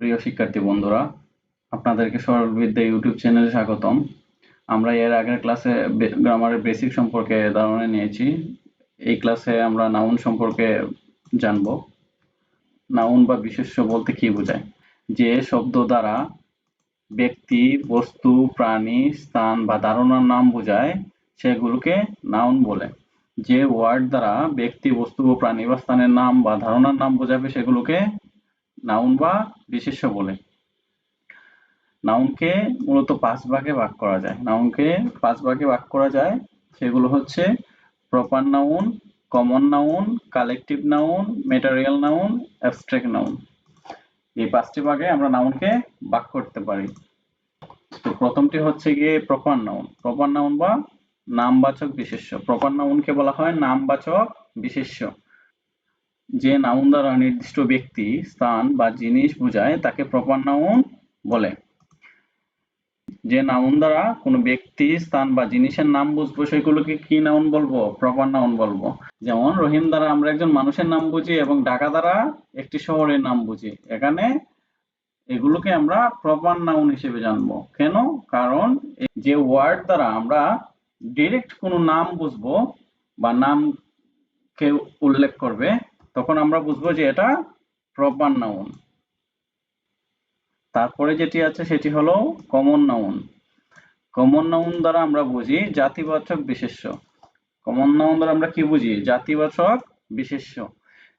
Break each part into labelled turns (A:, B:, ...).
A: প্রিয় শিক্ষার্থী বন্ধুরা, আপনাদেরকে সরল বিদ্যা ইউটিউব চ্যানেলে স্বাগতম। আমরা এর আগের ক্লাসে গ্রামারের বেসিক সম্পর্কে ধারণা নিয়েছি। এই ক্লাসে আমরা নাউন সম্পর্কে জানব। নাউন বা বিশেষ্য বলতে কি বোঝায়? যে শব্দ দ্বারা ব্যক্তি, বস্তু, প্রাণী, স্থান বা ধারণার নাম বোঝায়, সেগুলোকে নাউন বলে। যে ওয়ার্ড দ্বারা ব্যক্তি, বস্তু ও প্রাণী বা স্থানের নাম বা ধারণার নাম বোঝাবে, সেগুলোকে নাউন বা বিশেষ্য বলে। নাউনকে মূলত পাঁচ ভাগে ভাগ করা যায়। নাউনকে পাঁচ ভাগে ভাগ করা যায়, সেগুলো হচ্ছে proper noun, common noun, collective noun material noun, abstract noun. এই পাঁচটি ভাগে আমরা নাউনকে ভাগ করতে পারি। তো প্রথমটি হচ্ছে গিয়ে প্রপার নাউন। প্রপার নাউন বা নামবাচক বিশেষ্য। প্রপার নাউনকে বলা হয় নামবাচক বিশেষ্য। যে নাউন দ্বারা নির্দিষ্ট ব্যক্তি, স্থান বা জিনিস বোঝায়, তাকে প্রপার নাউন বলে। যে নাউন দ্বারা কোনো ব্যক্তি, স্থান বা জিনিসের নাম বুঝব, সেগুলোকে কি নাউন বলব? প্রপার নাউন বলব। যেমন রহিম দ্বারা আমরা একজন মানুষের নাম বুঝি এবং ঢাকা দ্বারা একটি শহরের নাম বুঝি। এখানে এগুলোকে আমরা প্রপার নাউন হিসেবে জানব। কেন? কারণ যে ওয়ার্ড দ্বারা আমরা ডিরেক্ট কোনো নাম বুঝব বা নাম কে উল্লেখ করবে তখন আমরা বুঝব যে এটা প্রপার নাউন তারপরে যেটি আছে সেটি হলো কমন নাউন কমন নাউন দ্বারা আমরা বুঝি জাতিবাচক বিশেষ্য। কমন নাউন দ্বারা আমরা কি বুঝি? জাতিবাচক বিশেষ্য।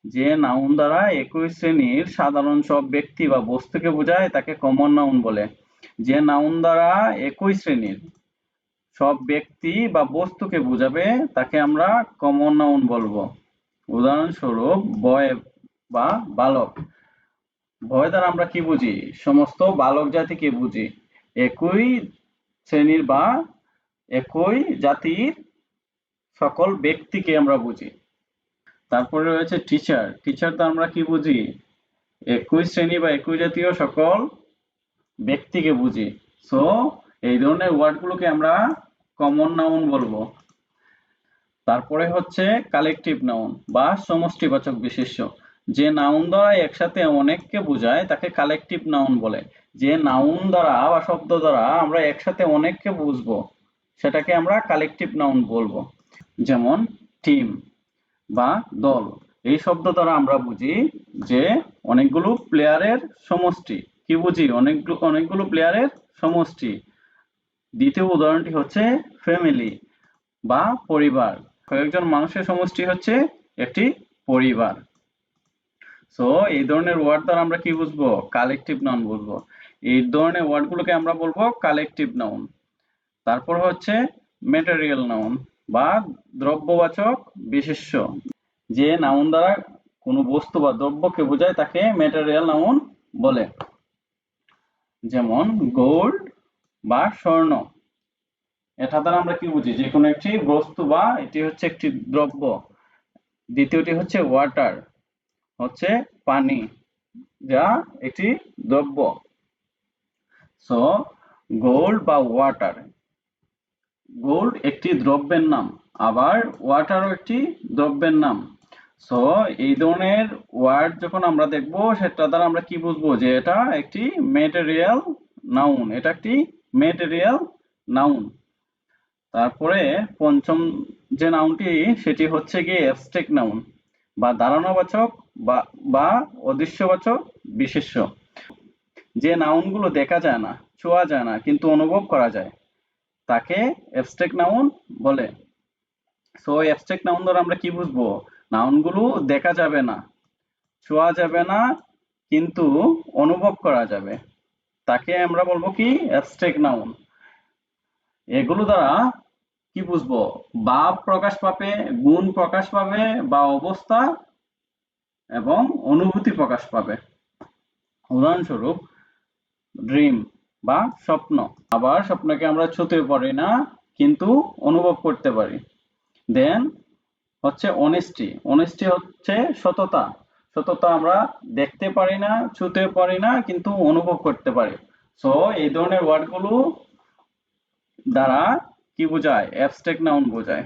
A: যে নাউন দ্বারা একই শ্রেণির সাধারণ সব ব্যক্তি বা বস্তুকে বোঝায় তাকে কমন নাউন বলে। যে নাউন দ্বারা একই শ্রেণির সব ব্যক্তি বা বস্তুকে বোঝাবে তাকে আমরা কমন নাউন বলব। উদাহরণস্বরূপ বয় বা বালক। ভয় দ্বারা আমরা কি বুঝি? সমস্ত বালক জাতিকে বুঝি। একই শ্রেণির বা একই জাতির সকল ব্যক্তিকে আমরা বুঝি। তারপরে রয়েছে টিচার টিচার দ্বারা আমরা কি বুঝি? একই শ্রেণি বা একই জাতীয় সকল ব্যক্তিকে বুঝি। সো এই ধরনের ওয়ার্ডগুলোকে আমরা কমন নাউন বলব। তারপরে হচ্ছে কালেকটিভ নাউন বা সমষ্টিবাচক বিশেষ্য। যে নাউন দ্বারা একসাথে অনেককে বোঝায়, তাকে কালেকটিভ নাউন বলে। যে নাউন দ্বারা বা শব্দ দ্বারা আমরা একসাথে অনেককে বুঝব, সেটাকে আমরা কালেকটিভ নাউন বলব। যেমন টিম বা দল। এই শব্দ দ্বারা আমরা বুঝি যে অনেকগুলো প্লেয়ারের সমষ্টি। কি বুঝি? অনেকগুলো অনেকগুলো প্লেয়ারের সমষ্টি। দ্বিতীয় উদাহরণটি হচ্ছে ফ্যামিলি বা পরিবার। কয়েকজন মানুষের সমষ্টি হচ্ছে একটি পরিবার। সো এই ধরনের ওয়ার্ড দ্বারা আমরা কি বুঝব? কালেকটিভ নাউন বুঝব। এই ধরনের ওয়ার্ডগুলোকে আমরা বলব কালেকটিভ নাউন তারপর হচ্ছে মেটেরিয়াল নাউন বা দ্রব্যবাচক বিশেষ্য। যে নাউন দ্বারা কোনো বস্তু বা দ্রব্যকে বোঝায় তাকে মেটেরিয়াল নাউন বলে। যেমন গোল্ড বা স্বর্ণ। এটা দ্বারা আমরা কি বুঝি? যে কোনো একটি বস্তু বা এটি হচ্ছে একটি দ্রব্য, দ্বিতীয়টি হচ্ছে ওয়াটার হচ্ছে পানি, যা একটি দ্রব্য। সো গোল্ড বা ওয়াটার গোল্ড একটি দ্রব্যের নাম, আবার ওয়াটারও একটি দ্রব্যের নাম। সো এই ধরনের ওয়ার্ড যখন আমরা দেখব, সেটা দ্বারা আমরা কি বুঝব? যে এটা একটি মেটেরিয়াল নাউন এটা একটি মেটেরিয়াল নাউন তারপরে পঞ্চম যে নাউনটি সেটি হচ্ছে গিয়ে অ্যাবস্ট্রাক্ট নাউন বা ধারণাবাচক বা অদৃশ্যবাচক বিশেষ্য। যে নাউনগুলো দেখা যায় না, ছোঁয়া যায় না, কিন্তু অনুভব করা যায়, তাকে অ্যাবস্ট্রাক্ট নাউন বলে। সো অ্যাবস্ট্রাক্ট নাউন দ্বারা আমরা কি বুঝব? নাউনগুলো দেখা যাবে না, ছোঁয়া যাবে না, কিন্তু অনুভব করা যাবে। তাকে আমরা বলব কি? অ্যাবস্ট্রাক্ট নাউন এগুলো দ্বারা কি বুঝব? ভাব প্রকাশ পাবে গুণ প্রকাশ পাবে বা অবস্থা এবং অনুভূতি প্রকাশ পাবে। উদাহরণস্বরূপ ড্রিম বা স্বপ্ন। আবার স্বপ্নকে আমরা ছুতে পারি না, কিন্তু অনুভব করতে পারি। দেন হচ্ছে অনেস্টি অনেস্টি হচ্ছে সততা। সততা আমরা দেখতে পারি না ছুতে পারি না, কিন্তু অনুভব করতে পারি। সো এই ধরনের ওয়ার্ডগুলো দ্বারা কি বোঝায়? অ্যাবস্ট্রাক্ট নাউন বোঝায়।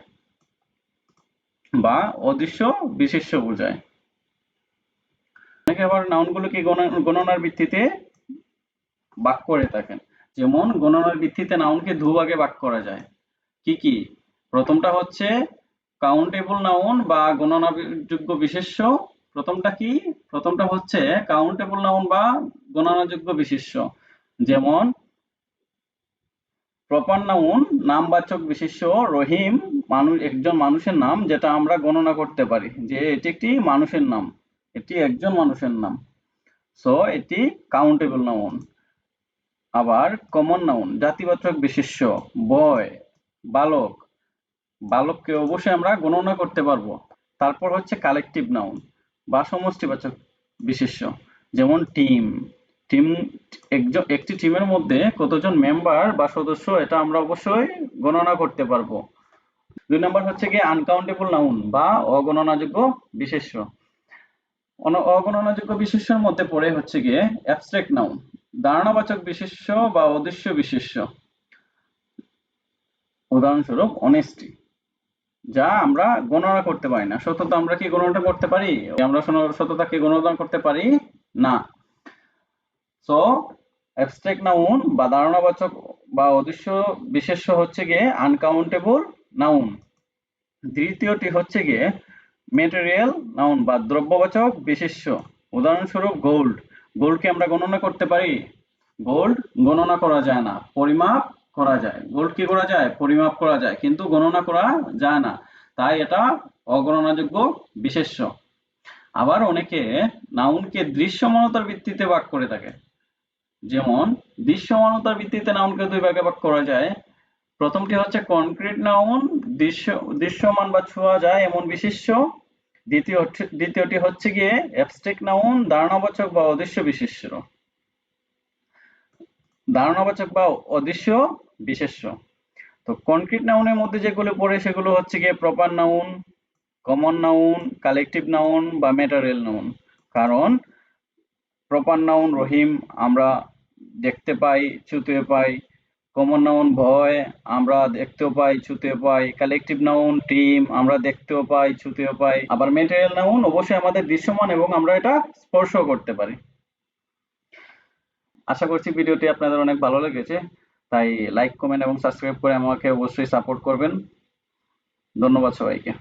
A: বা অদৃশ্য বিশেষ্য বোঝায়। অনেকে আবার নাউনগুলোকে গণ- গণনার ভিত্তিতে ভাগ করে থাকেন। যেমন গণনার ভিত্তিতে নাউনকে দুভাগে ভাগ করা যায়। কি কি? প্রথমটা হচ্ছে কাউন্টেবল নাউন বা গণনাযোগ্য বিশেষ্য। প্রথমটা কি? প্রথমটা হচ্ছে কাউন্টেবল নাউন বা গণনাযোগ্য বিশেষ্য। যেমন প্রপার নাউন নামবাচক বিশেষ্য রহিম, মানুষ, একজন মানুষের নাম যেটা আমরা গণনা করতে পারি যে এটি একটি মানুষের নাম, এটি একজন মানুষের নাম। সো এটি কাউন্টেবল নাউন আবার কমন নাউন জাতিবাচক বিশেষ্য বয় বালক। বালককে অবশ্যই আমরা গণনা করতে পারব। তারপর হচ্ছে কালেকটিভ নাউন বা সমষ্টিবাচক বিশেষ্য যেমন টিম টিম একজন, একটি টিমের মধ্যে কতজন মেম্বার বা সদস্য, এটা আমরা অবশ্যই গণনা করতে পারব। দুই নম্বর হচ্ছে গিয়ে আনকাউন্টেবল নাউন বা অগণনাযোগ্য বিশেষ্য। অগণনাযোগ্য বিশেষ্যের মধ্যে পড়ে হচ্ছে গিয়ে অ্যাবস্ট্রাক্ট নাউন ধারণাবাচক বিশেষ্য বা অদৃশ্য বিশেষ্য। উদাহরণস্বরূপ অনেস্টি যা আমরা গণনা করতে পারি না। সততা আমরা কি গণনা করতে পারি? আমরা সততাকে গণনা করতে পারি না। সো অ্যাবস্ট্রাক্ট নাউন বা ধারণাবাচক বা অদৃশ্য বিশেষ্য হচ্ছে গিয়ে আনকাউন্টেবল নাউন দ্বিতীয়টি হচ্ছে গিয়ে মেটেরিয়াল নাউন বা দ্রব্যবাচক বিশেষ্য। উদাহরণস্বরূপ গোল্ড গোল্ডকে আমরা গণনা করতে পারি। গোল্ড গণনা করা যায় না, পরিমাপ করা যায়। গোল্ড কি করা যায়? পরিমাপ করা যায়। কিন্তু গণনা করা যায় না। তাই এটা অগণনাযোগ্য বিশেষ্য। আবার অনেকে নাউনকে দৃশ্যমানতার ভিত্তিতে ভাগ করে থাকে। যেমন, দৃশ্যমানতার ভিত্তিতে নাউনকে দুই ভাগে ভাগ করা যায়। প্রথমটি হচ্ছে কনক্রিট নাউন, দৃশ্য, দৃশ্যমান বা ছোঁয়া যায় এমন বিশেষ্য দ্বিতীয় দ্বিতীয়টি হচ্ছে গিয়ে অ্যাবস্ট্রাক্ট নাউন, ধারণাবাচক বা অদৃশ্য বিশেষ্য ধারণাবাচক বা অদৃশ্য বিশেষ্য তো কনক্রিট নাউনের মধ্যে যেগুলো পড়ে সেগুলো হচ্ছে গিয়ে proper noun common noun collective noun বা ম্যাটারিয়াল নাউন। কারণ প্রপার নাউন, রহিম, আমরা দেখতে পাই, ছুঁতে পাই। কমন নাউন ভয়, আমরা দেখতেও পাই ছুঁতেও পাই। কালেকটিভ নাউন টিম আমরা দেখতেও পাই ছুঁতেও পাই। আবার ম্যাটেরিয়াল নাউন অবশ্যই আমাদের দৃশ্যমান এবং আমরা এটা স্পর্শ করতে পারি। আশা করছি ভিডিওটি আপনাদের অনেক ভালো লেগেছে। তাই লাইক কমেন্ট এবং সাবস্ক্রাইব করে আমাকে অবশ্যই সাপোর্ট করবেন। ধন্যবাদ সবাইকে।